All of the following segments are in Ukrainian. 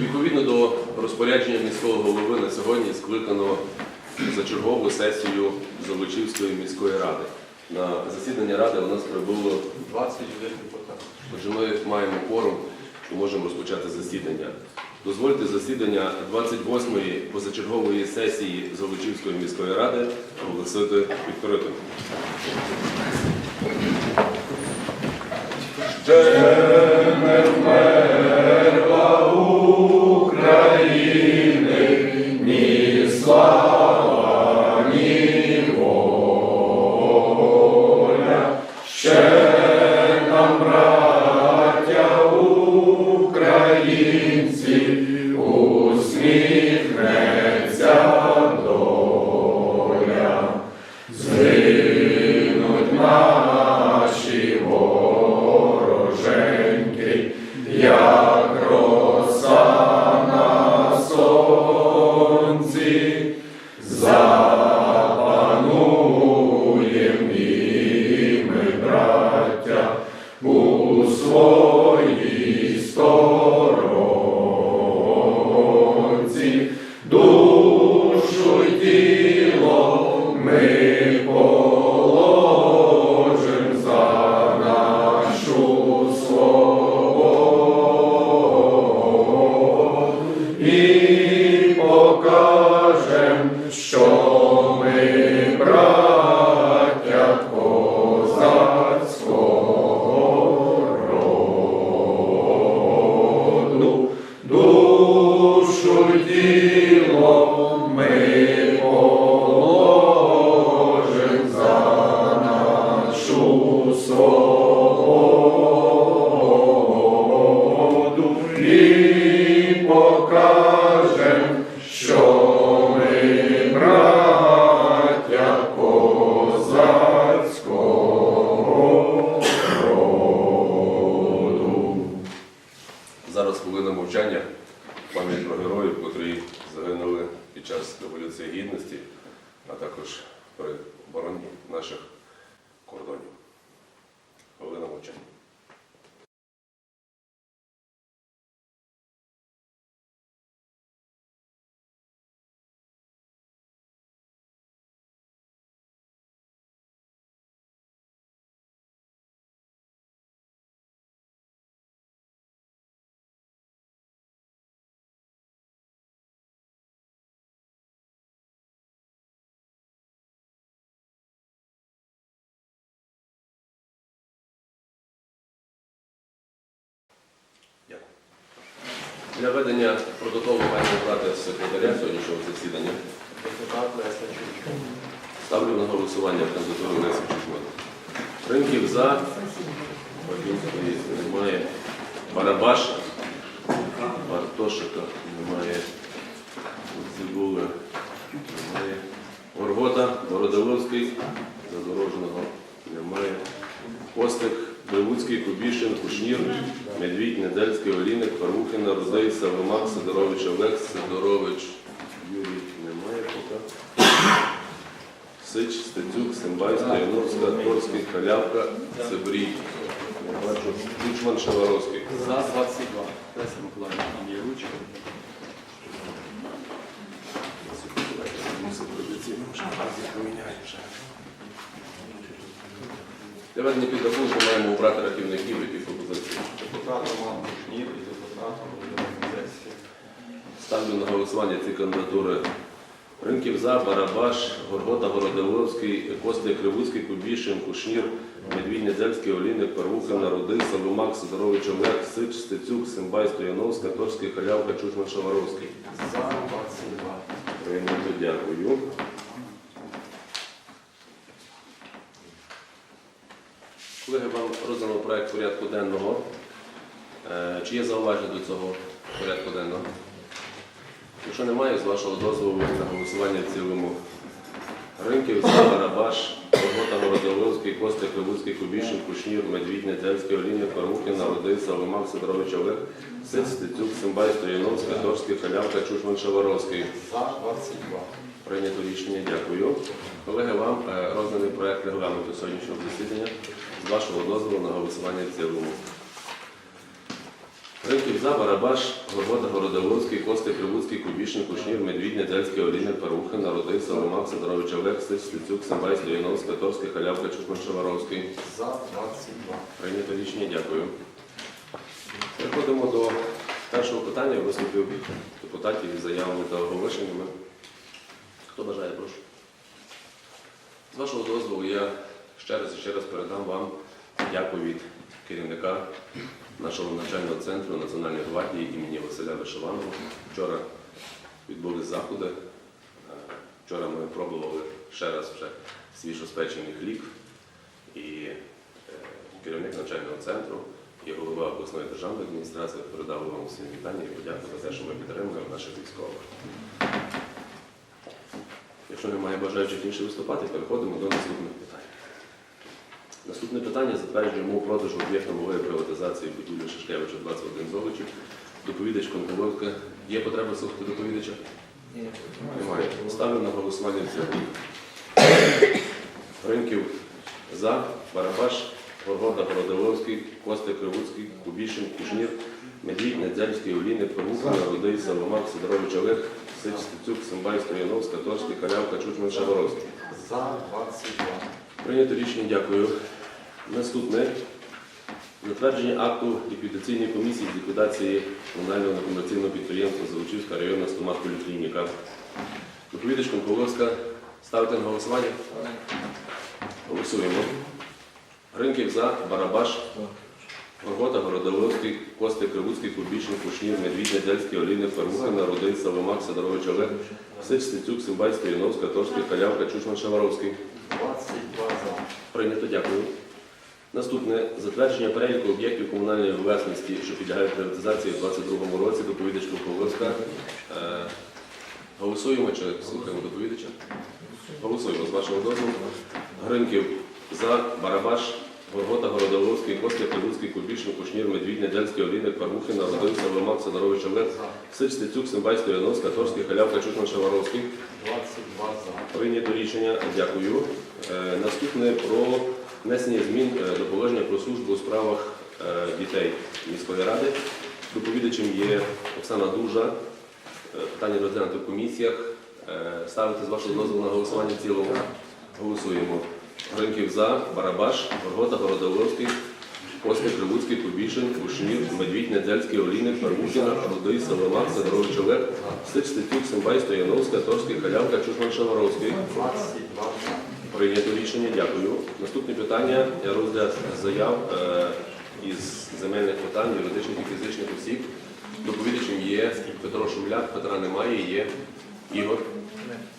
Відповідно до розпорядження міського голови на сьогодні скликано зачергову сесію Золочівської міської ради. На засідання ради у нас прибуло 21 депутат. Отже, ми маємо форум і можемо розпочати засідання. Дозвольте засідання 28-ї позачергової сесії Золочівської міської ради оголосити відкритим. Христос. Зараз хвилина мовчання пам'ять про героїв, котрі загинули під час Революції Гідності, а також при обороні наших кордонів. Хвилина мовчання. Для ведення протоколу маємо брати секретаря сьогоднішнього засідання. Леся. Ставлю на голосування кандидатуру Лесі Чучман. Ринків за. Немає. Барабаш. Бартошика немає. Цибули немає. Горгота, Бородиловський, Задорожного немає. Костик, Белуцький, Кубішин, Кушнір, Медвідь, Недельський, Олійник, Парухина, Рудей, Савимак, Сидорович Олег, Сидорович, Юрій немає поки. Сич, Стецюк, Симбай, Стояновська, Торський, Халявка, бачу. Кучман, Шаваровський. За 22. Леся Миколаївна, там є ручка. Для ведення підрахунку маємо обрати рахівників, які пропозиції. Депутат Роман Кушнір і депутат Володимир Ставлю на голосування ці кандидатури. Ринків за, Барабаш, Горгота, Городиловський, Костя Кривуцький, Кубішин, Кушнір, Медвідь, Недельський, Олійник, Парвухина, Рудий, Савимак, Сидорович Олег, Сич, Стецюк, Симбай, Стояновська, Торський, Халявка, Чучман, Шаваровський. За 22. Прийнято, дякую. Колеги, вам роздано проект порядку денного. Е, Чи є зауваження до цього порядку денного? Якщо немає, з вашого дозволу на голосування в цілому. Ринків, Барабаш, Робота Городовилський, Костя Кривуцький, Кубішин, Кушнір, Медвідь, Недельський, Олійник, Пармухін, Народий, Салимак, Сидорович Олег, Сиць, Стецюк, Симбай, Стояновська, Торський, Халявка, Чушман, Шаваровський. За 22. Прийнято рішення, дякую. Колеги, вам е, розданий проект регламенту сьогоднішнього засідання з вашого дозволу на голосування в цілому. Ринків за, Барабаш, Горбота, Городовольський, Костик, Кривуцький, Кубішин, Кушнір, Медвідь, Недельський, Олінин, Парухин, Народив, Соломак, Сидорович, Олег, Стич, Стецюк, Самбай, Стояновська, Торський, Халявка, Чухман, Шаваровський. За 22. Прийнято рішення, дякую. Переходимо до першого питання виступів депутатів із заявами та оголошеннями. Хто бажає, прошу. З вашого дозволу я ще раз і ще раз передам вам дякую від керівника нашого навчального центру Національної гвардії імені Василя Вишиваного. Вчора відбулись заходи. Е, Вчора ми пробували ще раз вже свіжоспечений хліб. І е, керівник навчального центру і голова обласної державної адміністрації передав вам усім вітання і подяку за те, що ми підтримуємо наших військових. Якщо немає бажаючих інші виступати, переходимо до наступних питань. Наступне питання затверджує умов продажу об'єкта нової приватизації будівлі Шишкевича 21 Золочів. Доповідач Конководка. Є потреба слухати доповідача? Ні. Немає. Ставлю на голосування цілому. Ринків за, Барабаш, Горгода, Городовський, Костик, Кривуцький, Кубішин, Кушнір, Медвідь, Недзельський, Оліни, Павуха, Рудий, Савомак, Сидорович Олег, Сич, Стецюк, Симбай, Стояновська, Торський, Халявка, Чучман, Шаворовський. За 22. Прийнято рішення, дякую. Наступне. Затвердження акту ліквідаційної комісії з ліквідації комунального некомерційного підприємства Залучівська районна стомат-поліклініка. Доповідач Конковська. Ставите на голосування? Голосуємо. Ринків за, Барабаш, Горгота, Городовський, Костик, Кривуцький, Кубішин, Кушнір, Медвідь, Недельський, Оліни, Фермухина, Рудий, Савомак, Сидорович Олег, Сич, Стецюк, Симбай, Стояновська, Торський, Халявка, Чучман, Шаваровський. 22 за. Прийнято, дякую. Наступне затвердження переліку об'єктів комунальної власності, що підлягають приватизації у 2022 році. Доповідач Круковська. Е, голосуємо чи слухаємо доповідача? Голосуємо з вашого дозволу. Гринків за Барабаш, Горгота, Городовський, Костя, Кривуцький, Кубішин, Кушнір, Медвідь, Недельський, Олійник, Пармухина, Родин, Савомак, Сидорович Олег, Сич, Стецюк, Симбай, Стояновська, Торський, Халявка, Чутман, Шаваровський. 22 за. Прийнято рішення. Дякую. Е, Наступне про внесення змін е, до положення про службу у справах е, дітей міської ради. Доповідачем є Оксана Дужа. Е, Питання розглянути в комісіях. Ставити з вашого дозволу на голосування в цілому. Голосуємо. Ринків за, Барабаш, Горгота, Городовський, Костя, Кривуцький, Кубішин, Кушнір, Медвідь, Недзельський, Олійник, Пармухіна, Рудий, Соломак, Сидорович Олег, Стич, Стецюк, Симбай, Стояновська, Торський, Халявка, Чушман, Шаваровський. 22 за. Прийнято рішення, дякую. Наступне питання розгляд заяв е, із земельних питань юридичних і фізичних осіб. Доповідачем є Петро Шумляк, Петра немає, є Ігор.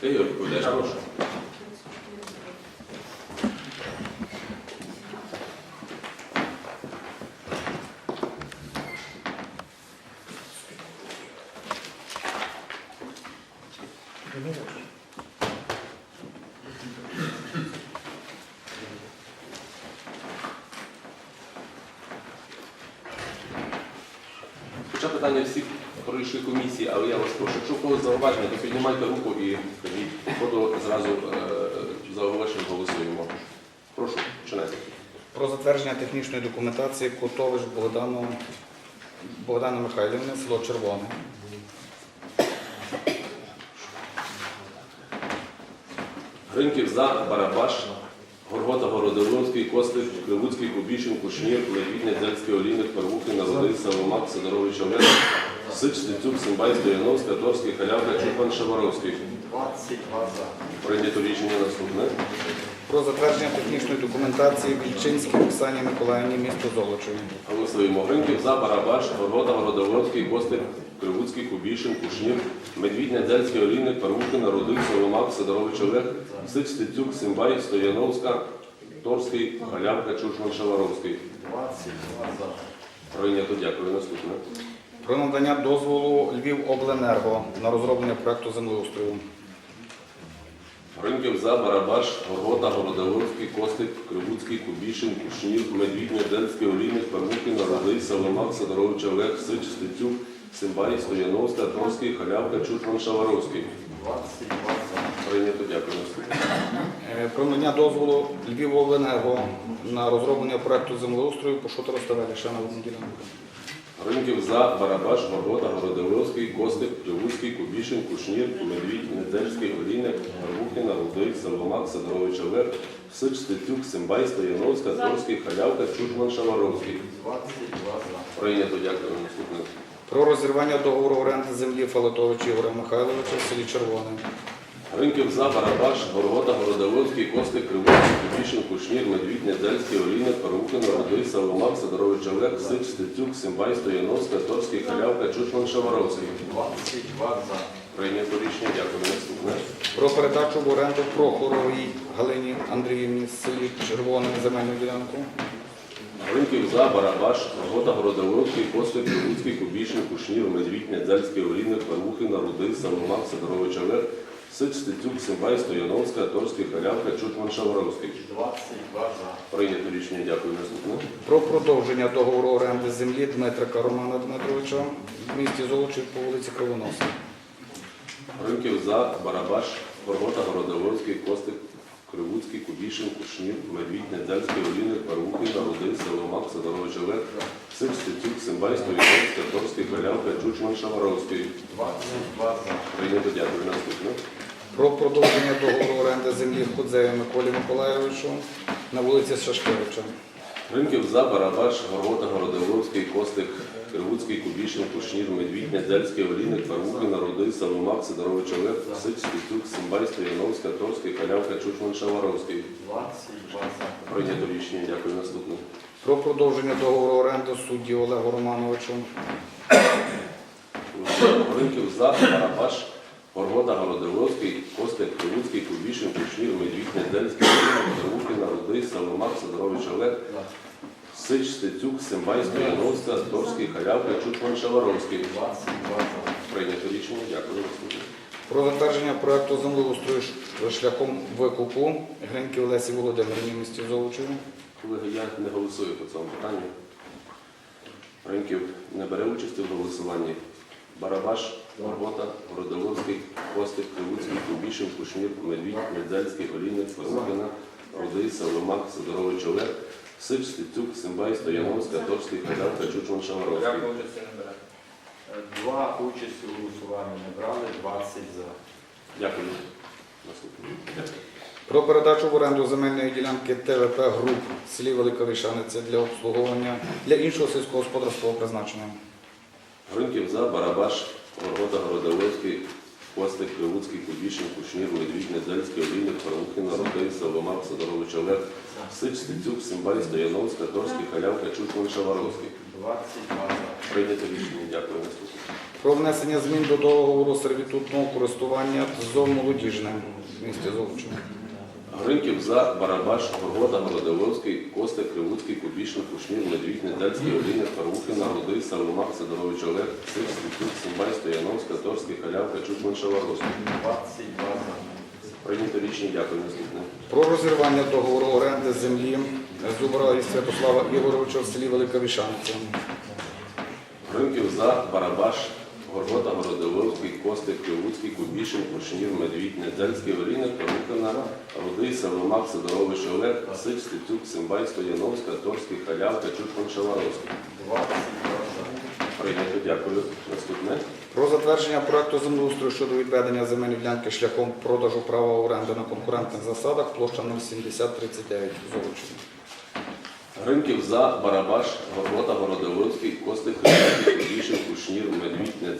Ти Ігор відповідаєш, прошу. Хоча питання всіх пройшли комісії, але я вас прошу, якщо когось зауваження, то піднімайте руку і скажіть, фото зразу е, за оголошенням голосуємо. Прошу, починайте. Про затвердження технічної документації Котович Богдану Богдана Михайлівни, село Червоне. Гринків за, Барабаш, Горгота, Городовський, Костик, Кривуцький, Кубішин, Кушнір, Левіть, Недельський, Олійник, Первухин, Народин, Савомак, Сидорович Олег, Сич, Стецюк, Симбай, Стояновська, Торський, Халявка, Чупан, Шаваровський. 22 за. Прийнято рішення наступне. Про затвердження технічної документації Вільчинській Оксані Миколаївні, місто Золочеві. Голосуємо. Гринків за, Барабаш, Горгота, Городовський, Костик, Кривуцький, Кубішин, Кушнір, Медвідь, Недельський, Олійник, Первухин, Народин, Соломак, Сидорович Олег, Сич, Стецюк, Симбай, Стояновська, Торський, Халявка, Чушман, Шаваровський. 22. Прийнято, дякую. Наступне. Про надання дозволу Львівобленерго на розроблення проекту землеустрою. Ринків за, Барабаш, Горгота, Городовський, Костик, Кривуцький, Кубішин, Кушнір, Медвідь, Недельський, Олійник, Пармухін, Родий, Соломак, Сидорович Олег, Сич, Стецюк, Симбай, Стояновська, Торський, Халявка, Чушман, Шаваровський. Прийнято, дякую. Е, Про надання дозволу Львівобленерго на розроблення проекту землеустрою по Шутеро Ставелі, ще на одну ділянку. Гриньків за, Барабаш, Горгота, Городовський, Костик, Кривуцький, Кубішин, Кушнір, Медвідь, Недельський, Олійник, Гарбухіна, Рудий, Савомак, Сидорович Олег, Сич, Стецюк, Симбай, Стояновська, Торський, Халявка, Чурман, Шаваровський. Прийнято, дякую. Наступне. Про розірвання договору оренди землі Фалатовича Ігоря Михайловича в селі Червоне. Гриньків за, Барабаш, Горгота, Городовський, Костик, Кривуцький, Кубішин, Кушнір, Медвідь, Недельський, Олійник, Парухина, Рудий, Савомак, Сидорович Олег, Сич, Стецюк, Симбай, Стояновська, Торський, Халявка, Чурман, Шаваровський. 22 за. Прийнято рішення, дякую. Наступне. Про передачу в оренду Прохоровій Галині Андріївні з селі Червоне земельну ділянку. Гриньків за, Барабаш, Года, Городовський, Костик, Кривуцький, Кубішин, Кушнір, Медвідь, Недзельський, Олійник, Парухина, Рудий, Савомак, Сидорович Олег, Сич, Стецюк, Симбай, Стояновська, Торський, Халявка, Чутман, Шаваровський. 22 за. Прийнято рішення, дякую. Наступне. Про продовження договору оренди землі Дмитрика Романа Дмитровича в місті Золочів по вулиці Кривоносна. Гриньків за, Барабаш, Горгота, Городовський, Костик, Кривуцький, Кубішин, Кушнір, Медвідь, Недзельський, Олійник, Парухина, Рудий, Савомак, Сидорович Олег, Сич, Стецюк, Симбай, Стояновська, Торський, Халявка, Чучман, Шаваровський. 22 за. Прийнято, дякую. Наступне. Про продовження договору оренди землі Ходзею Миколі Миколайовичу на вулиці Шашкевича. Ринків за, Барабаш, Горгота, Городовський, Костик, Кривуцький, Кубішин, Кушнір, Медвідь, Недзельський, Олійник, Парухина, Рудий, Савомак, Сидорович Олег, Сич, Стецюк, Симбай, Стояновська, Торський, Халявка, Чучман, Шаваровський. 22 за. Прийнято рішення. Дякую. Наступне. Про продовження договору оренди судді Олегу Романовичу. Ринків за, Барабаш, Горгота, Городовський, Костик, Кривуцький, Кубішин, Кушнір, Медвідь, Недзельський, Олійник, Парухина, Рудий, Савомак, Сидорович Олег, Сич, Стецюк, Симбай, Стояновська, Торський, Халявка, Чучман, Шаваровський. 22 за. Прийнято рішення. Дякую. Про затвердження проекту землеустрою шляхом викупу Гриньків Лесі Володимирівні в місті Золочеві. Колеги, я не голосую по цьому питанню. Ринків не бере участі в голосуванні. Барабаш, Горгота, Городоловський, Костик, Кривуцький, Кубішин, Кушнір, Медвідь, Медзельський, Олійник, Фарухина, Рудий, Савломак, Сидорович Олег, Сич, Стецюк, Симбай, Стояновська, Торський, Халявка, Чучман, Шаваровський. Е, Два участі у голосуванні не брали, 20 за. Дякую. Наступне. Про передачу в оренду земельної ділянки ТВП груп в селі Велика Вишаниця для обслуговування для іншого сільськогосподарського призначення. Ринків за, Барабаш, Горгота, Городовський, Костик, Кривуцький, Кубішин, Кушнір, Медвідь, Недельський, Олійник, Парухина, Рудий, Савомак, Сидорович Олег, Сич, Стецюк, Симбай, Стояновська, Торський, Халявка, Чучман, Шаваровський. 22 за. Прийняте рішення. Дякую. Наступне. Про внесення змін до договору сервітутного користування ТЗОВ молодіжне місті Золочеві. Гринків за, Барабаш, Горгота, Городовський, Костик, Кривуцький, Кубішин, Кушнір, Медвідь, Недельський, Олійник, Парухина, Рудий, Савомак, Сидорович Олег, Сич, Стецюк, Симбай, Стояновська, Торський, Халявка, Чучман, Шаваровський. 22 за. Прийняте рішення. Дякую. Наступне. Про розірвання договору оренди землі Зубра і Святослава Ігоровича в селі Велика Вішаниця. Гринків за, Барабаш, Горгота, Городовський, Костик, Кривуцький, Кубішин, Кушнір, Медвідь, Недзельський, Олійник, Парухина, Рудий, Савломак, Сидорович Олег, Сич, Стецюк, Симбай, Стояновська, Торський, Халявка, Чучман, Шаваровський. Прийнято. Дякую. Наступне. Про затвердження проекту землеустрою щодо відведення земельної ділянки шляхом продажу права оренди на конкурентних засадах площа 07039 Золочеві. Гринків за, Барабаш, Горгота, Городовський, Костик, Кривуцький, Кубішин, Кушнір,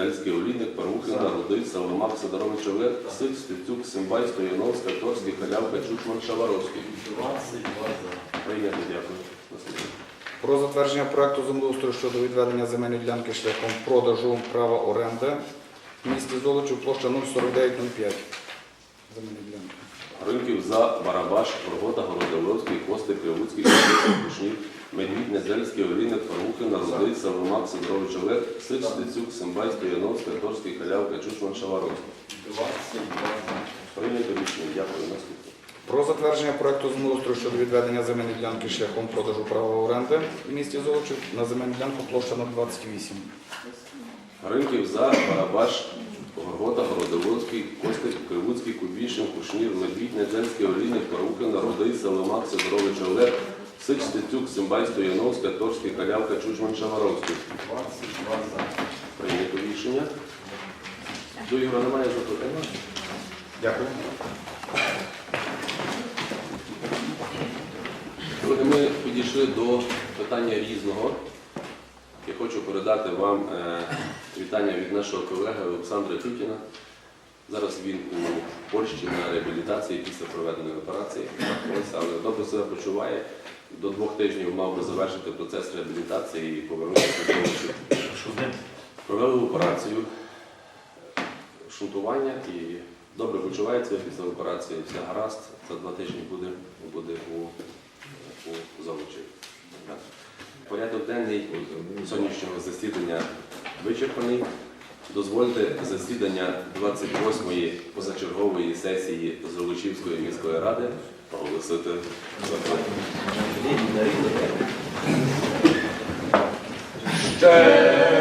Недзельський, Олійник, Парухина, Рудий, Савломак, Сидорович Олег, Сич, Стецюк, Симбай, Стояновська, Торський, Халявка, Чучман, Шаваровський. 22 за. Прийнято. Дякую. Наступне. Про затвердження проекту землеустрою щодо відведення земельної ділянки шляхом продажу права оренди в місті Золочів площа 04905. Земельна ділянка. Ринків за Барабаш, Горгота, Городовський, Костик, Кривуцький, Кривуцький, Кушнір, Медвідь, Недзельський, Олійник, Парухина, Рудий, Савромак, Сидорович Олег, Сич, Стецюк, Симбай, Стояновська, Торський, Халявка, Чучман, Шаваровський. 22. Прийнято рішення. Дякую. Наступне. Про затвердження проекту землеустрою щодо відведення земельної ділянки шляхом продажу права оренди в місті Золочів на земельну ділянку площа 028. Ринків за Барабаш, Горгота, Городовський, Костик, Кривуцький, Кубішин, Кушнір, Медвідь, Недзельський, Олійник, Парухина, Рудий, Саломак, Сидорович Олег, Сич, Стецюк, Симбай, Стояновська, Торський, Калявка, Чучман, Шаваровський. 22 за. Прийнято рішення. До Ігора немає запитання? Дякую. Ми підійшли до питання різного. Я хочу передати вам е, вітання від нашого колеги Олександра Тютіна. Зараз він у Польщі на реабілітації після проведеної операції. Але добре себе почуває. До двох тижнів мав би завершити процес реабілітації і повернутися до того, провели операцію шунтування і добре почувається після операції. Все гаразд. За два тижні буде, буде у, у Золочі. Порядок денний сьогоднішнього засідання вичерпаний. Дозвольте засідання 28-ї позачергової сесії Золочівської міської ради оголосити. Ще